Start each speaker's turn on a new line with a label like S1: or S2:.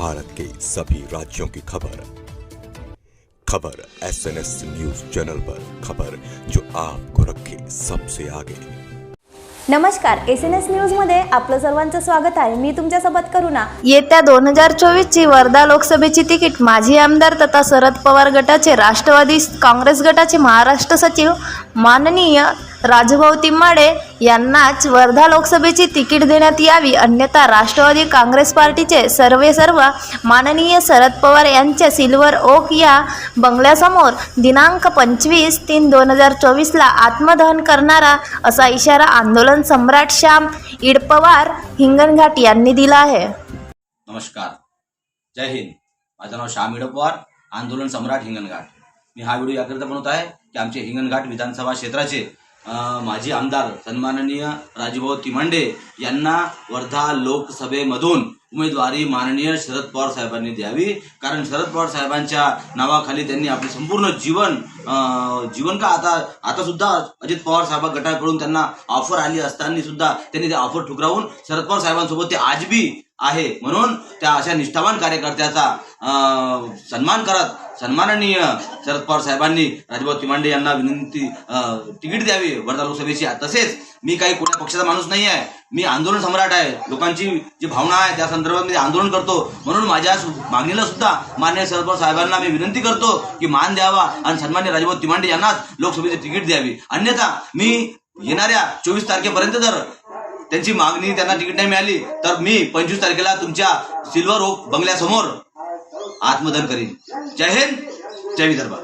S1: भारत के सभी राज्यों की खबर। खबर S N S news channel पर खबर जो आपको रखे सबसे आगे।
S2: नमस्कार एस एन एस न्यूजमध्ये आपलं सर्वांचं स्वागत आहे. मी तुमच्यासोबत करुणा.
S3: येत्या दोन हजार चोवीसची वर्धा लोकसभेची तिकीट माजी आमदार तथा शरद पवार गटाचे राष्ट्रवादी काँग्रेस गटाचे महाराष्ट्र सचिव माननीय राजभाऊ तिम्माडे यांनाच वर्धा लोकसभेची तिकीट देण्यात यावी अन्यथा राष्ट्रवादी काँग्रेस पार्टीचे सर्वे सर्व माननीय शरद पवार यांच्या सिल्वर ओक या बंगल्यासमोर दिनांक पंचवीस तीन दोन हजार चोवीसला आत्मदहन करणारा असा इशारा आंदोलन सम्राट श्याम इडपवार हिंगणघाट यांनी दिला आहे.
S4: नमस्कार. जय हिंद. माझं नाव श्याम इडपवार आंदोलन सम्राट हिंगणघाट. मी हा व्हिडिओ याकरिता बनवत आहे की आमचे हिंगणघाट विधानसभा क्षेत्राचे माजी आमदार सन्माननीय राजूभाऊ तिमांडे यांना वर्धा लोकसभेमधून उमेदवारी माननीय शरद पवार साहेबांनी द्यावी. कारण शरद पवार साहेबांच्या नावाखाली त्यांनी आपले संपूर्ण जीवन जीवन का? आता आता सुद्धा अजित पवार साहेब गटाकडून त्यांना ऑफर आली असताना सुद्धा त्यांनी ते ऑफर ठुकरावून शरद पवार साहेबांसोबत ते आज बी आहे. म्हणून त्या अशा निष्ठावान कार्यकर्त्याचा अं, सन्मान करत सन्माननीय शरद पवार साहेबांनी राजभाऊ तिमांडे यांना विनंती अं, तिकीट द्यावी वर्धा लोकसभेची तसेच मी काही कुठल्या पक्षाचा माणूस नाही आहे. मी आंदोलन सम्राट आहे. लोकांची जी भावना आहे त्या संदर्भात मी आंदोलन करतो. म्हणून माझ्या मागणीला सुद्धा मान्य शरद पवार साहेबांना मी विनंती करतो की मान द्यावा आणि सन्मान्य राजभाऊ तिमांडे यांनाच लोकसभेची तिकीट द्यावी. अन्यथा मी येणाऱ्या चोवीस तारखेपर्यंत जर त्यांची मागणी त्यांना तिकीट नाही मिळाली तर मी पंचवीस तारखेला तुमच्या सिल्वर ओक बंगल्यासमोर आत्मदहन करीन. जय हिंद जय विदर्भ.